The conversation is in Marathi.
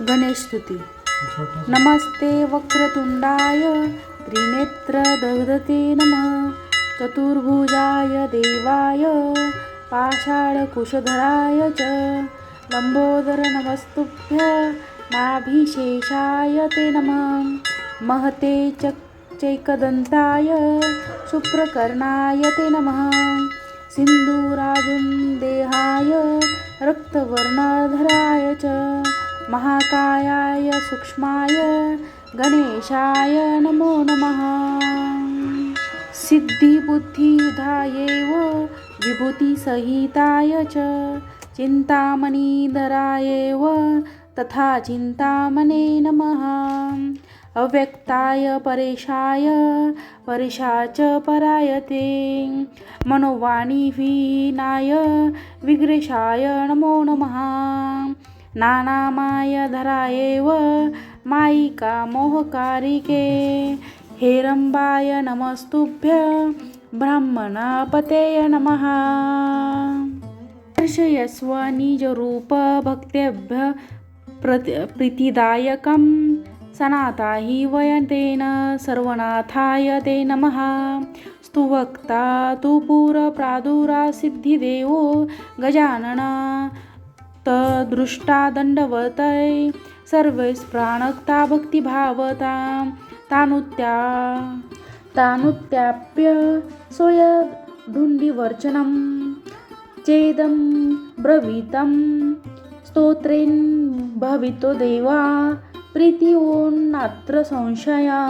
गणेशस्तुती नमस्ते वक्रतुंडाय त्रिनेत्रदगदते नमः. चतुर्भुजाय देवाय पाषाळकुशधराय च. लंबोदर नमस्तुभ्य नाभिशेषाय ते नमः. महते च चैकदन्ताय सुप्रकर्णाय ते नमः. सिन्दूरादुं देहाय रक्तवर्णधराय च. महाकायाय सूक्ष्माय गणेशाय नमो नमः। सिद्धिबुद्धियुधायैव विभूतिसहिताय च चिन्तामणिधरायैव तथा चिन्तामणे नमः। अव्यक्ताय परेशाय परेशा च परायते। मनोवाणीहीनाय विग्रेशाय नमो नमः। नानामाय एव मायिका मोहकारिके। हेरम्बाय नमस्तुभ्य ब्राह्मणापतेय नमः। दर्शयस्व निजरूपभक्तेभ्य प्रति प्रीतिदायकं सनाता हि वयतेन सर्वनाथाय ते नमः। स्तुवक्ता तु पुरप्रादुरा सिद्धिदेवो गजानना तदृष्टा दण्डवतै सर्वैस्प्राणक्ता भक्तिभावता तानुत्या तानुत्याप्य स्वयधुण्डिवर्चनं चेदं ब्रवीतं स्तोत्रेण भवितो देवा। प्रीतिवोन्नात्र संशया।